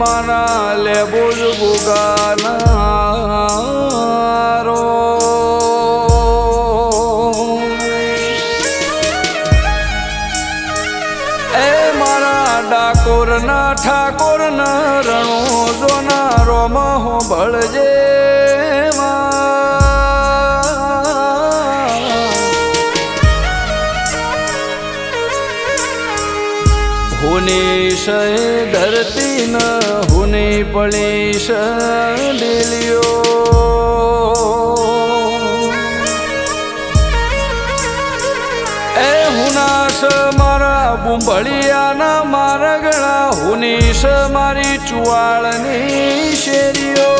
મારા લેબુજ ગુગાના રો એ મારા ડાકોરના ઠાકોરના રણો જોનારો મહો હો હુની શય ધરતી ન હુની પડી શ ડીલિયો એ હુનાશ મારા બુંબળિયાના મારા ગળા હુનીશ મારી ચુવાળની શેરીઓ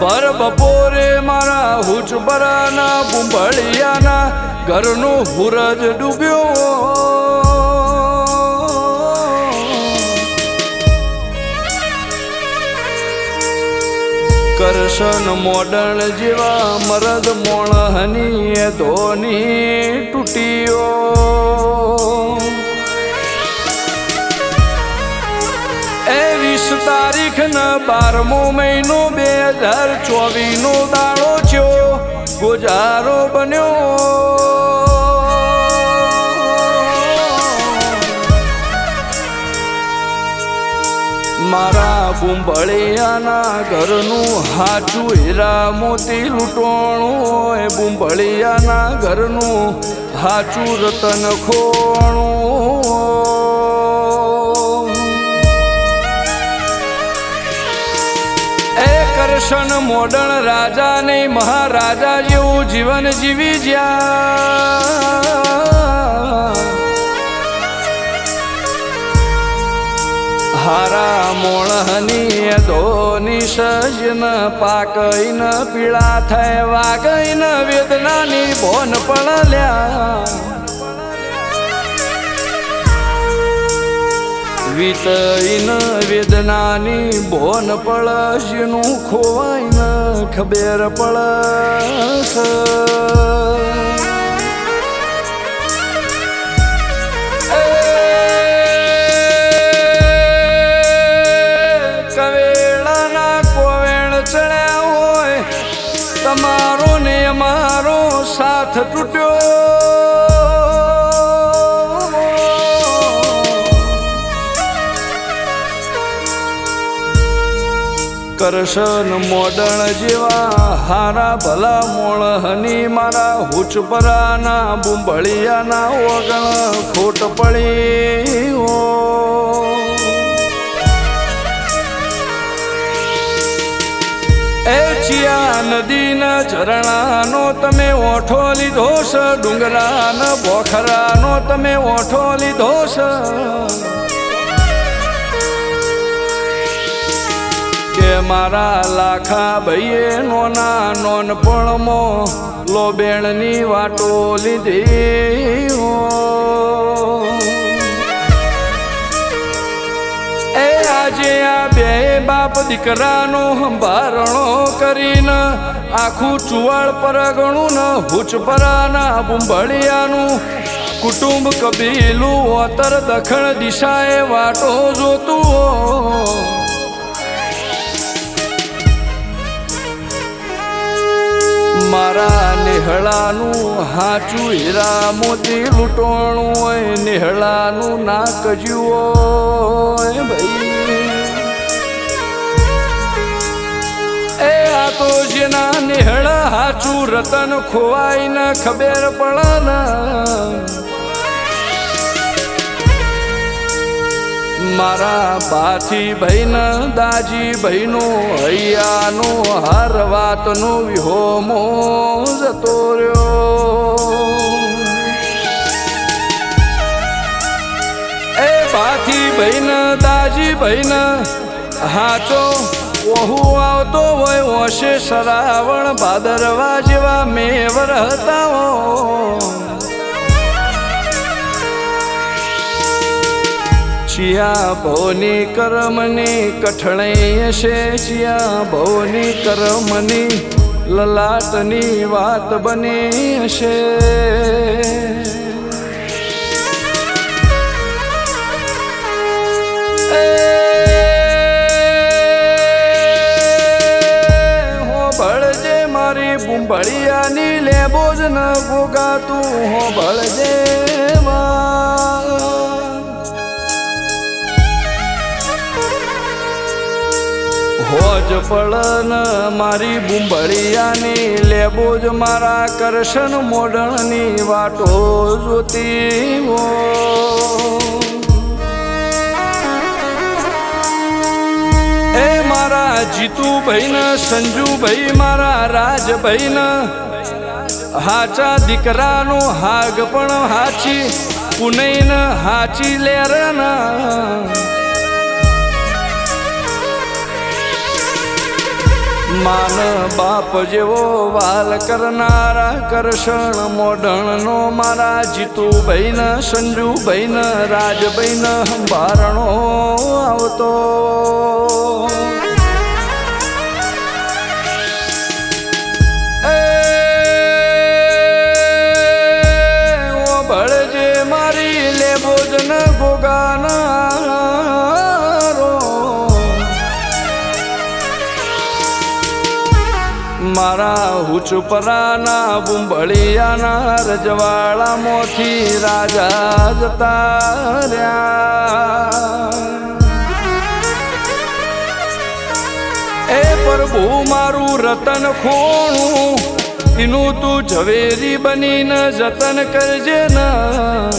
ભર બપોરે મારા હુચબરાના બુંબળિયાના ઘરનો હુરજ ડૂબ્યો. કરશન મોડણ જેવા મરદ મોણહની ધોની તૂટીઓ વીસ તારીખ ન બારમો મહિનો બે હજાર ચોવીસ નો દાડો થયો. ગુજારો બન્યો. મારા બુંબળિયાના ઘરનું હાચું હીરા મોતી લૂંટોણું હોય. બુંબળિયાના ઘરનું હાચું રતન ખોણું કરશન મોડણ રાજા ને મહારાજા જેવું જીવન જીવી જ્યા. હારા મોણહની ધોની સજન પાકઈન પીળા થાય, વાગઈન વેદનાની ભોન પડલ્યા વીતઈન વેદનાની ભોન પડશનું ખોવાઈન ખબેર પડશ કવેળાના કોવેણ ચડ્યા હોય, તમારો ને અમારો સાથ તૂટ્યો કરશન મોડણ જેવા હારા ભલા મોળહની મારા હુચપરાના બુંબળિયાના ઓગણ ખોટ પડી હો એ ચિયા નદીના ઝરણાનો તમે ઓઠો લીધો છે ડુંગરાના બોખરાનો તમે ઓઠો લીધો છે મારા લાખા ભાઈએ નોના નોનપણમાં લોબેણની વાટો લીધી એ આજે આ બે બાપ દીકરાનો સંભારણો કરીને આખું ચુવાળ પરગણું ન હુચપરાના બુંબળિયાનું કુટુંબ કબીલું ઓતર દખણ દિશાએ વાટો જોતું મારા નિહળાનું હાચું હીરા મોતી લૂંટોણું હોય, નિહળાનું નાક હોય ભાઈ. એ આ તો જેના નિહળા હાચું રતન ખોવાય ન ખબર પડે મારા બાથી ભાઈન દાજી ભાઈનો હૈયાનો હર વાતનો વિહોમો જતો રહ્યો. એ બાથી ભાઈન દાજી ભાઈન હાચો ઓહુ આવતો હોય ઓશે શ્રાવણ ભાદરવા જેવા મેવર હતા ચિયા ભવની કરમની કઠણાઈ છે શિયા ભવની કરમની લલાટની વાત બની છે હો ભળજે મારી બુંબળિયાની લેબો જ ન ભોગાતું હો ભળજે હોજ પડન મારી બુંબળિયાની લેબો જ મારા કરશન મોડણની વાટો જોતી હો. એ મારા જીતુભાઈ ને સંજુભાઈ મારા રાજભાઈ ને હાચા દીકરાનો હાગ પણ હાચી પુનઈ ને હાચી લેર માન બાપ જેવો વાલ કરનારા કરશન મોઢણનો મારા જીતુભાઈ ને સંજુભાઈ ને રાજભાઈ ને બારણો આવતો. મારા હુચપરાના બુંબળિયાના રજવાળામાંથી રાજા જતા રહ્યા. એ પ્રભુ મારું રતન ખોણું એનું તું ઝવેરી બનીને જતન કરજે ના.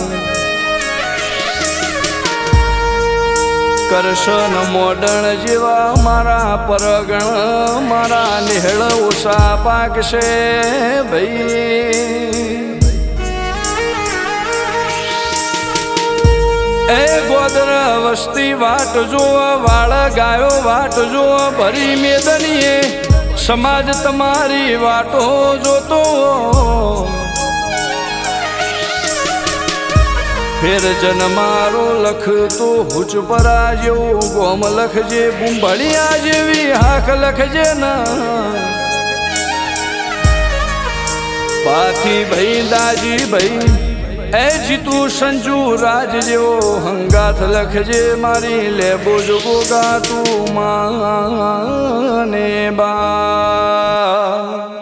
કરશન મોડણ જેવા મારા પરગણ, મારા નિહળ ઉષા પાકશે ભાઈ. એ ગોદર વસ્તી વાટ જોવા વાળ ગાયો વાટ જુઓ, ભરી મેદનીએ. સમાજ તમારી વાટો જોતો ફેર જન મારો લખ તો હુચ પરા જેવું ગોમ લખજે, બુંબળિયા જેવી હાક લખજે ના. પાથી ભાઈ, દાજી ભાઈ, એ જીતુ સંજુ રાજ જેવો. હંગાથ લખજે મારી લેબો જો ગોગા તું માને બા.